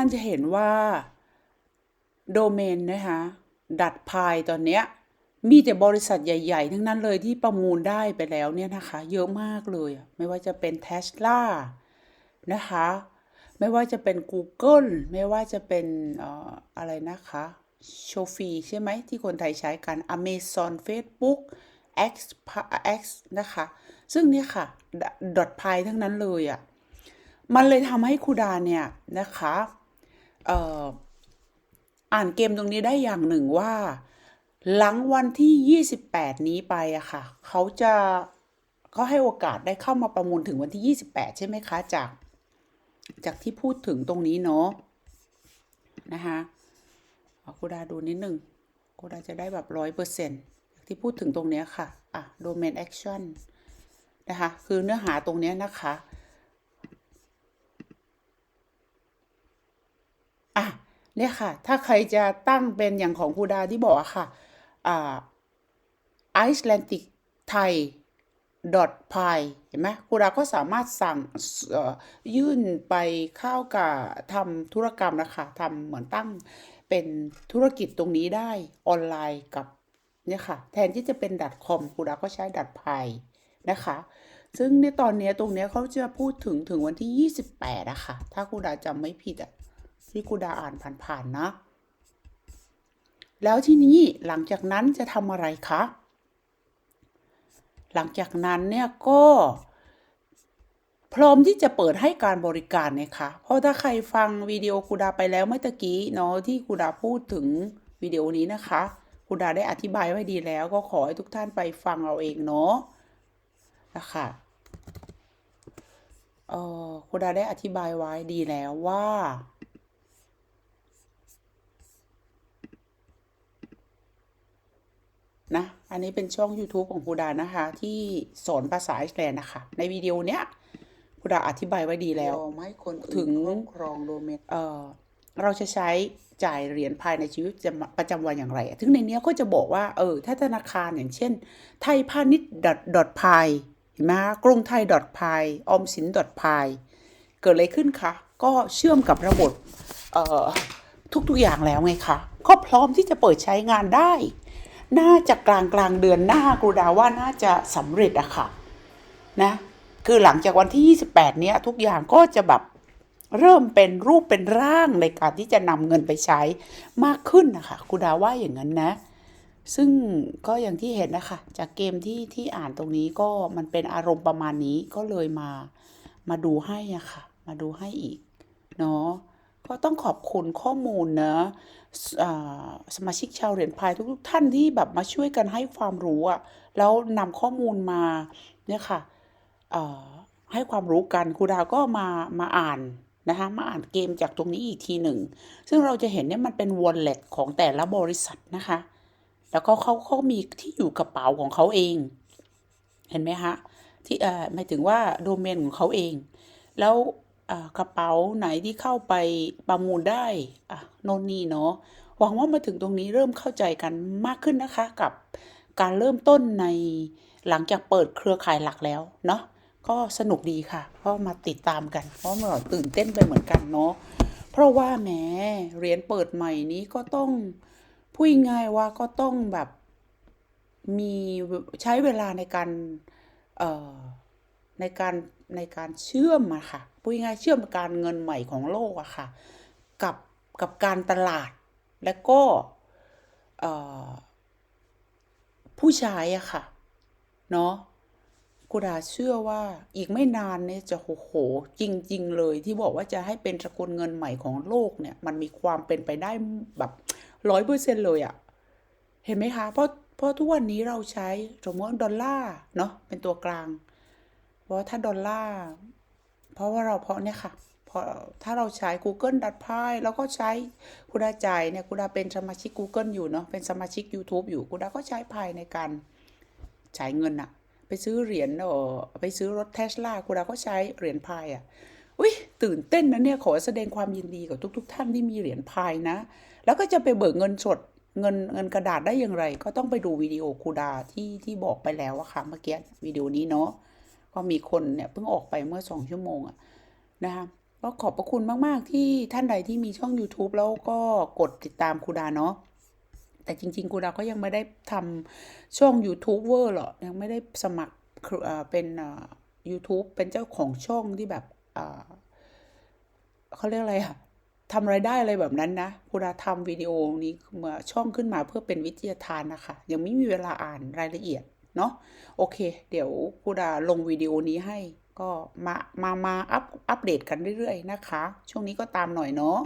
ท่านจะเห็นว่าโดเมนนะคะดัดพายตอนเนี้ยมีแต่บริษัทใหญ่ ๆ ทั้งนั้นเลยที่ประมูลได้ไปแล้วเนี่ยนะคะ เยอะมากเลย ไม่ว่าจะเป็น Tesla นะคะ ไม่ว่าจะเป็น Google ไม่ว่าจะเป็นอออะไรนะคะโชฟีใช่ไหมที่คนไทยใช้กัน Amazon Facebook X X นะคะ ซึ่งเนี่ยค่ะดอทพายทั้งนั้นเลยอะ่ะ มันเลยทำให้ครูดาเนี่ยนะคะ อ่านเกมตรงนี้ได้อย่างหนึ่งว่า หลังวันที่ 28 นี้ไปอะค่ะ เขาจะเขาให้โอกาสได้เข้ามาประมูลถึงวันที่ 28 ใช่ไหมคะ จาก จากที่พูดถึงตรงนี้เนาะนะคะเอากูดาดูนิดหนึ่งครูดาจะได้แบบร้อยเปอร์เซ็นต์ที่พูดถึงตรงนี้ค่ะ อะ domain action นะคะ คือเนื้อหาตรงนี้นะคะ อะ เนี่ยค่ะ ถ้าใครจะตั้งเป็นอย่างของครูดาที่บอกอะค่ะอ่า Icelandic Thai dot py เห็นไหมครูดาก็สามารถสั่งยื่นไปเข้ากับทำธุรกรรมนะคะทำเหมือนตั้งเป็นธุรกิจตรงนี้ได้ออนไลน์กับเนี่ยค่ะ แทนที่จะเป็น .com ครูดาก็ใช้ .py นะคะ ซึ่งในตอนนี้ตรงนี้เขาจะพูดถึงถึงวันที่ 28อะคะถ้าครูดาจำไม่ผิดอะ ที่ครูดาอ่านผ่านๆนะ แล้วที่นี้หลังจากนั้นจะทำอะไรคะ หลังจากนั้นเนี่ยก็พร้อมที่จะเปิดให้การบริการเนี่ยค่ะเพราะถ้าใครฟังวิดีโอครูดาไปแล้วเมื่อกี้เนาะที่ครูดาพูดถึงวิดีโอนี้นะคะครูดาได้อธิบายไว้ดีแล้วก็ขอให้ทุกท่านไปฟังเอาเองเนาะนะคะเออครูดาได้อธิบายไว้ดีแล้วว่า นะ อันนี้เป็นช่อง YouTube ของครูดานะคะ ที่สอนภาษาไอซ์แลนด์นะคะ ในวิดีโอเนี้ยครูดาอธิบายไว้ดีแล้วไม่คนถึงครองโดเมนเอ่อเราจะใช้จ่ายเหรียญภายในชีวิตประจำวันอย่างไร ถึงในนี้ก็จะบอกว่า เออ ถ้าธนาคารอย่างเช่น ไทยพาณิชย์ดอทพายเห็นไหมคะกรุงไทยดอทพายออมสินดอทพายเกิดอะไรขึ้นคะ ก็เชื่อมกับระบบเอ่อทุกๆอย่างแล้วไงคะ ก็พร้อมที่จะเปิดใช้งานได้ น่าจะกลางกลางเดือนหน้าครูดาว่าน่าจะสำเร็จอะค่ะนะคือหลังจากวันที่ 28 เนี้ยทุกอย่างก็จะแบบเริ่มเป็นรูปเป็นร่างในการที่จะนำเงินไปใช้มากขึ้นนะคะครูดาว่าอย่างนั้นนะ ซึ่งก็อย่างที่เห็นนะคะ จากเกมที่ที่อ่านตรงนี้ก็มันเป็นอารมณ์ประมาณนี้ก็เลยมามาดูให้อะค่ะ มาดูให้อีกเนาะ ก็ต้องขอบคุณข้อมูลนะสมาชิกชาวเหรียญพายทุกๆท่านที่แบบมาช่วยกันให้ความรู้อะแล้วนำข้อมูลมาเนี่ยค่ะให้ความรู้กันครูดาวก็มามาอ่านนะคะมาอ่านเกมจากตรงนี้อีกทีหนึ่ง ซึ่งเราจะเห็นเนี่ยมันเป็นวอลเล็ตของแต่ละบริษัทนะคะ แล้วก็เขาเขามีที่อยู่กระเป๋าของเขาเอง เห็นไหมคะที่เอ่อหมายถึงว่าโดเมนของเขาเอง แล้ว กระเป๋าไหนที่เข้าไปประมูลได้อะโน่นนี่เนาะหวังว่ามาถึงตรงนี้เริ่มเข้าใจกันมากขึ้นนะคะกับการเริ่มต้นในหลังจากเปิดเครือข่ายหลักแล้วเนาะก็สนุกดีค่ะ ก็มาติดตามกัน เพราะเราตื่นเต้นไปเหมือนกันเนาะเพราะว่าแหมเรียนเปิดใหม่นี้ก็ต้องพูดง่ายว่าก็ต้องแบบมีใช้เวลาในการเอ่อในการ ในการเชื่อมอะค่ะพูดง่ายเชื่อมการเงินใหม่ของโลกอะค่ะ กับกับการตลาดและก็ผู้ใช้อะค่ะ เนาะกูดาเชื่อว่าอีกไม่นานเนี่ยจะโหโห จริง ๆ เลยที่บอกว่าจะให้เป็นสกุลเงินใหม่ของโลกเนี่ย มันมีความเป็นไปได้แบบร้อยเปอร์เซ็นเลยอะเห็นไหมคะ เพราะเพราะทุกวันนี้เราใช้สมมติดอลลาร์เนาะเป็นตัวกลาง ราะถ้าดอลลาร์เพราะว่าเราเพาะเนี่ยค่ะพอถ้าเราใช้ Google ดัดพายแล้วก็ใช้กูดาจ่ายเนี่ยกูดาเป็นสมาชิก Google อยู่เนาะเป็นสมาชิก YouTube อยู่กูดาก็ใช้พายในการใช้เงินอะไปซื้อเหรียญเออไปซื้อรถเทสลากูดาก็ใช้เหรียญพายอะอุ้ยตื่นเต้นนะเนี่ยขอแสดงความยินดีกับทุกๆท่านที่มีเหรียญพายนะ แล้วก็จะไปเบิกเงินสดเงินเงินกระดาษได้อย่างไร ก็ต้องไปดูวิดีโอคูดาที่ที่บอกไปแล้วอะค่ะเมื่อกี้วิดีโอนี้เนาะ ก็มีคนเนี่ยเพิ่งออกไปเมื่อสองชั่วโมงอะนะคะก็ขอบพระคุณมาก ๆ ที่ท่านใดที่มีช่อง YouTube แล้วก็กดติดตามครูดาเนาะแต่จริง ๆ ครูดาก็ยังไม่ได้ทำช่อง YouTube เวอร์หรอกยังไม่ได้สมัครเป็น YouTube เป็นเจ้าของช่องที่แบบเขาเรียกอะไรอะทำรายได้อะไรแบบนั้นนะครูดาทำวิดีโอนี้มื่อช่องขึ้นมาเพื่อเป็นวิทยาทานนะคะ ยังไม่มีเวลาอ่านรายละเอียด เนาะโอเค เดี๋ยวครูดาลงวิดีโอนี้ให้ ก็มามามาอัปอัปเดตกันเรื่อยๆนะคะ ช่วงนี้ก็ตามหน่อยเนาะ